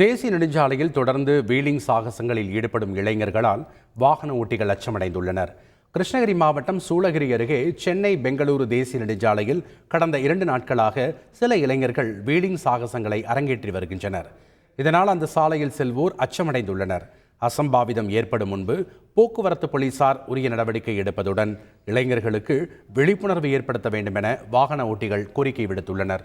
தேசிய நெடுஞ்சாலையில் தொடர்ந்து வீலிங் சாகசங்களில் ஈடுபடும் இளைஞர்களால் வாகன ஓட்டிகள் அச்சமடைந்துள்ளனர். கிருஷ்ணகிரி மாவட்டம் சூளகிரி அருகே சென்னை பெங்களூரு தேசிய நெடுஞ்சாலையில் கடந்த இரண்டு நாட்களாக சில இளைஞர்கள் வீலிங் சாகசங்களை அரங்கேற்றி வருகின்றனர். இதனால் அந்த சாலையில் செல்வோர் அச்சமடைந்துள்ளனர். அசம்பாவிதம் ஏற்படும் முன்பு போக்குவரத்து போலீசார் உரிய நடவடிக்கை எடுப்பதுடன் இளைஞர்களுக்கு விழிப்புணர்வு ஏற்படுத்த வேண்டும் என வாகன ஓட்டிகள் கோரிக்கை விடுத்துள்ளனர்.